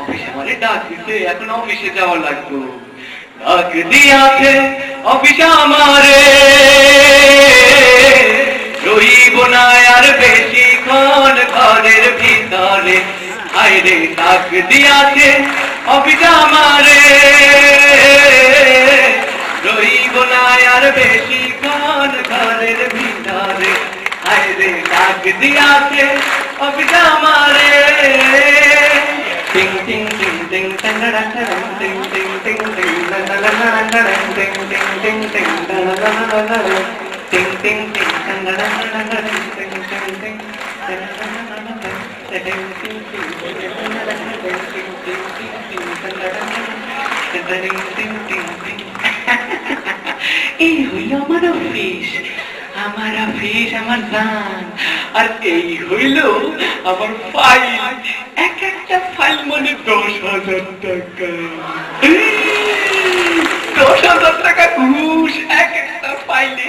অফিসে মানে ডাক দিতে এখন অফিসে যাওয়া লাগতো ডাক দিয়াছে অফিস আমারে। রইব না আর বেশিক্ষণ ঘরের ভিতরে আইরে ডাক দিয়াছে অফিস আমারে রইব না আর বেশিক্ষণ ঘরের ভিতরে আইরে ডাক দিয়াছে অফিস আমারে টিং টিং টিং টিং টাঙ্গারাং টিং টিং টিং টিং টাঙ্গারাং টিং টিং টিং টিং টাঙ্গারাং টিং টিং টিং টাঙ্গারাং টিং টিং টিং এই হইল আমার অফিস আমার অফিস আমার দান আর এই হইল আমার ফাইল এক একটা ফাইল মানে দশ হাজার টাকা দশ হাজার টাকা ঘুষ এক একটা ফাইলে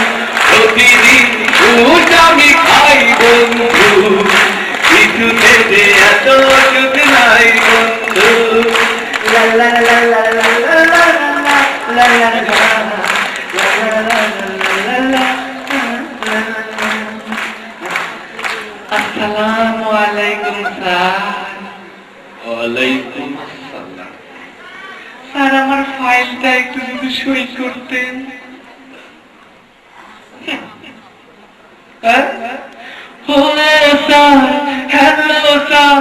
প্রতিদিন আমি খাই বন্ধু। কিছু এত ওষুধ নাই বন্ধু। আলাইকুম ওয়ালাইকুম আসসালাম। আমার ফাইলটা একটু যদি সই করতেন। হ্যাঁ? হ্যালো স্যার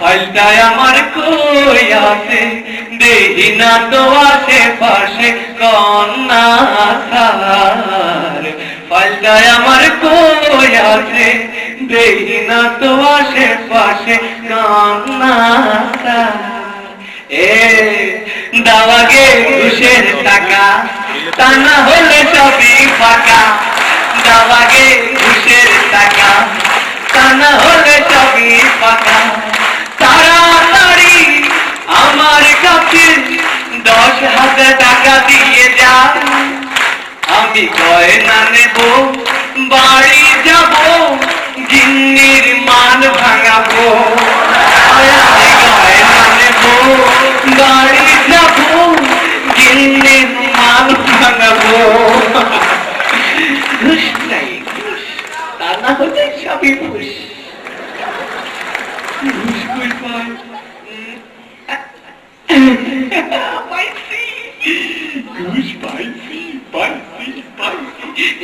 ফাইলটায় আমার কই আছে? দেখি না তো আশেপাশে কন্যা ফাইলটায় আমার কই আছে? দেখি না তো আশেপাশে কন্যা এ দাওয়াগে ঘুষের টাকা। তা না হলে সবই ফাঁকা। দাওয়াগে না হলে সবই ফাঁকা তাড়াতাড়ি আমার কাছে দশ হাজার টাকা দিয়ে যা। আমি গয়না নেব, বাড়ি যাব করি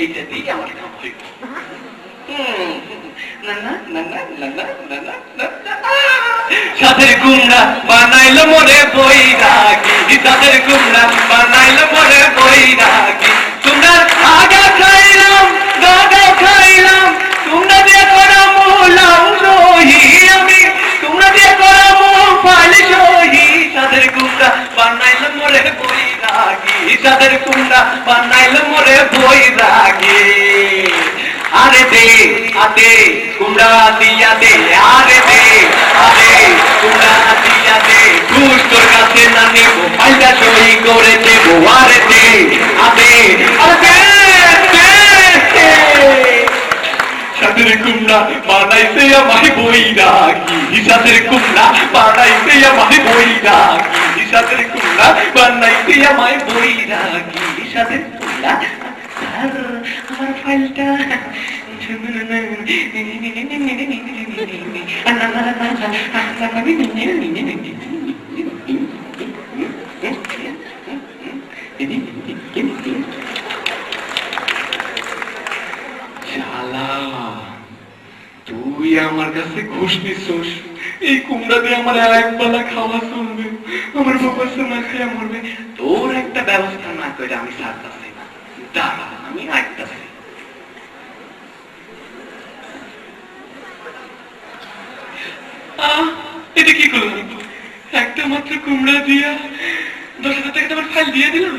এইটাতেই আমার কাম হইব সাথের কুমড়া বানাইল মরে বই রাখি সাথের কুমড়া বানাইল মরে বই রাখি তোমরা খাগা খাইলাম দাদা খাইলাম। তোমরা দিয়ে করা মোলাম রহি আমি, তোমরা দিয়ে করা মো ফাইল সহি সাথের কুমড়া বানাইলো মোরে বই রাখি সাথের কুমড়া বানাইলো মোরে বই রাখি আরে দে আদে কুমড়া দে, আরে দে আমায় বই না হিসাবের কুমড়া বানাইতে আমায় বই না হিসাবের কুমড়া বানাইতে আমায় বই না হিসাবের কুমড়া আমার ফাইলটা Thank. কাছে ঘুষ নিছোস এই কুমড়া দিয়ে আমার এক বেলা খাওয়া চলবে। আমার বাবা না খেয়ে মরবে। তোর একটা ব্যবস্থা না করে আমি ছাড়তাছি না। আমি আইতাছি আহ, এটা কি করলাম একটা মাত্র কুমড়া দিয়া দশ হাজার টাকা তোমার ফাইল দিয়ে দিলাম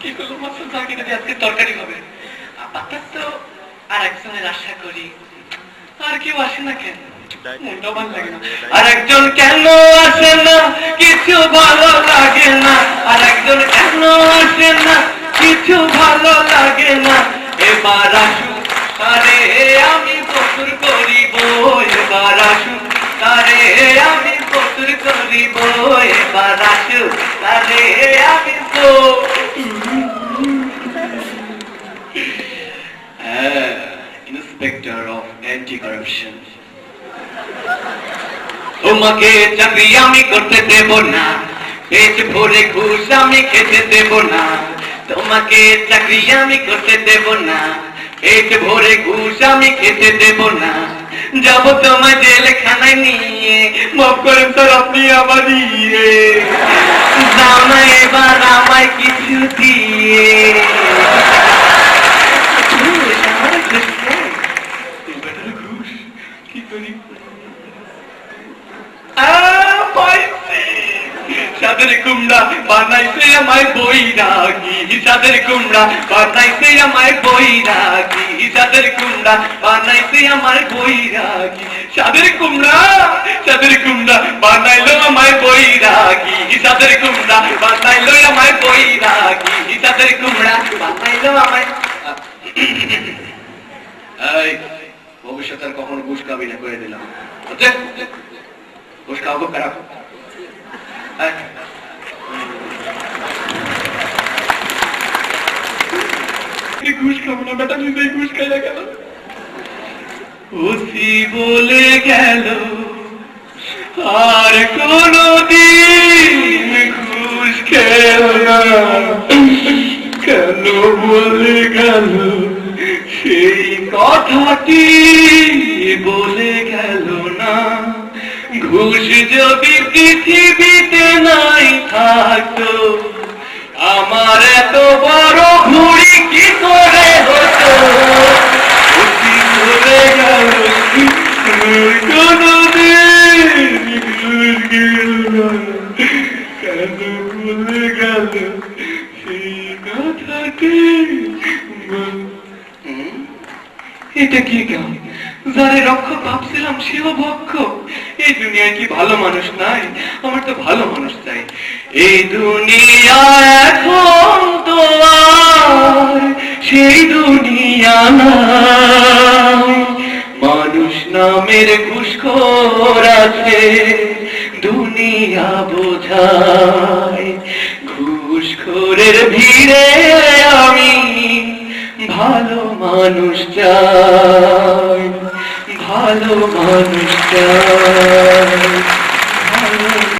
কি করলাম মাস্টার চাকরিটা আজকে তরকারি হবে। আপাতত আর একজনের আশা করি আর কেউ আসে না কেন? মনটা ভালো লাগে না। আর একজন কেন আসে না? কিছু ভালো লাগে না। আর একজন কেন আসে না? কিছু ভালো লাগে না। এবার আসুক তারে আমি প্রচুর করিব এবার আসুক তারে আমি প্রচুর করিব এবার আসুক তারে আমি ইন্সপেক্টর অ্যান্টি তোমাকে চাকরি আমি করতে দেব না, পেট ভরে ঘুষ আমি খেতে দেব না, তোমাকে চাকরি আমি করতে দেব না, পেট ভরে ঘুষ আমি খেতে দেব না। যাব তোমার জেলখানায় নিয়ে, মাফ করেন স্যার, আপনি আমার দিয়ে না এবার আমায় কিছু দিয়ে ঘুষ, আমার ঘুষ চাই। এবার ঘুষ কি করি সাদের কুমড়া বানাইছে আমায় রাগি সাদের কুমড়া বানাইছে আমায় বই রাগি সাদের কুমড়া বানাইছে আমার বই রাগি সাদের কুমড়া সাদের কুমড়া বানাইলো আমায় বই রাগি সাদের কুমড়া বানাইলো আমায় বই রাগি সাদের কুমড়া বানাইলো এই ভবিষ্যতের কখনো ঘুষ না করে দিলাম? ঘুষ খাওয়া খুব খারাপ। এই, এই ঘুষ খাব না বেটা নিজেই ঘুষ খাইলে গেল ওসি বলে গেল আর কোনো দিন ঘুষ খেল না। কেন বলে গেল সেই কথাটি বলে গেল না। ঘুষ যদি পৃথিবীতে নাই থাকতো আমার এত বড় কি গান যারে রক্ষক ভাবছিলাম, সেও ভক্ষ। এই দুনিয়ায় কি ভালো মানুষ নাই? আমার তো ভালো মানুষ চাই। এই দুনিয়া এখন সেই দুনিয়া মানুষ নামের ঘুষখোর আছে, দুনিয়া বোঝায়। ঘুষখোরের ভিড়ে আমি ভালো মানুষ চাই ভালো মানুষ চাই।